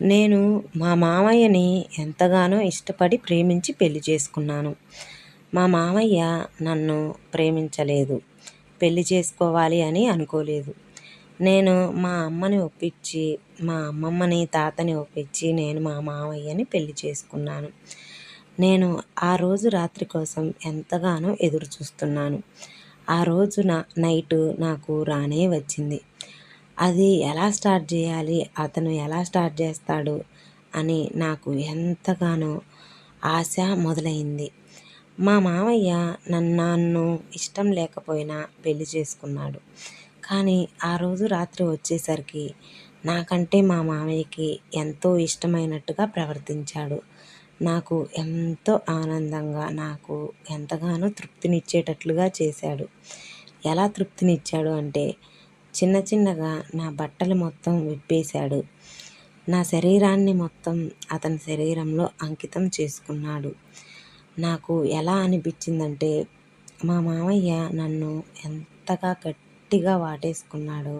నేను మా మామయ్యని ఎంతగానో ఇష్టపడి ప్రేమించి పెళ్ళి చేసుకున్నాను. మా మామయ్య నన్ను ప్రేమించలేదు. పెళ్ళి చేసుకోవాలి అని అనుకోలేదు. నేను మా అమ్మని ఒప్పించి మా అమ్మమ్మని తాతని ఒప్పించి నేను మా మామయ్యని పెళ్ళి చేసుకున్నాను. నేను ఆ రోజు రాత్రి కోసం ఎంతగానో ఎదురు చూస్తున్నాను ఆ రోజు నా నైటు నాకు రానే వచ్చింది. అది ఎలా స్టార్ట్ చేయాలి? అతను ఎలా స్టార్ట్ చేస్తాడు? అని నాకు ఎంతగానో ఆశ మొదలైంది. మా మామయ్య నన్ను ఇష్టం లేకపోయినా పెళ్ళి చేసుకున్నాడు. కానీ ఆ రోజు రాత్రి వచ్చేసరికి నాకంటే మా మామయ్యకి ఎంతో ఇష్టమైనట్టుగా ప్రవర్తించాడు. నాకు ఎంతో ఆనందంగా నాకు ఎంతగానో తృప్తినిచ్చేటట్లుగా చేశాడు. ఎలా తృప్తినిచ్చాడు అంటే చిన్న చిన్నగా నా బట్టలు మొత్తం విప్పేశాడు. నా శరీరాన్ని మొత్తం అతని శరీరంలో అంకితం చేసుకున్నాడు. నాకు ఎలా అనిపించిందంటే మా మామయ్య నన్ను ఎంతగా గట్టిగా వాటేసుకున్నాడో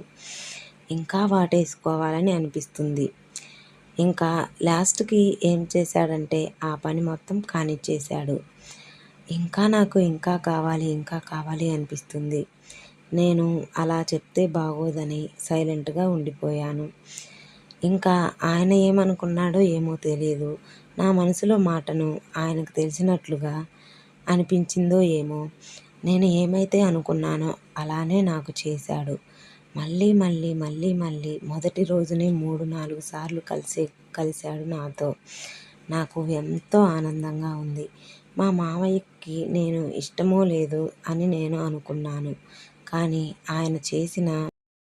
ఇంకా వాటేసుకోవాలని అనిపిస్తుంది. ఇంకా లాస్ట్కి ఏం చేశాడంటే ఆ పని మొత్తం కానిచ్చేశాడు. ఇంకా నాకు ఇంకా కావాలి ఇంకా కావాలి అనిపిస్తుంది. నేను అలా చెప్తే బాగోదని సైలెంట్గా ఉండిపోయాను. ఇంకా ఆయన ఏమనుకున్నాడో ఏమో తెలియదు నా మనసులో మాటను ఆయనకు తెలిసినట్లుగా అనిపించిందో ఏమో నేను ఏమైతే అనుకున్నానో అలానే నాకు చేశాడు. మళ్ళీ మళ్ళీ మళ్ళీ మళ్ళీ మొదటి రోజునే మూడు నాలుగు సార్లు కలిసి కలిశాడు నాతో. నాకు ఎంతో ఆనందంగా ఉంది. మా మామయ్యకి నేను ఇష్టమో లేదు అని నేను అనుకున్నాను. కానీ ఆయన చేసిన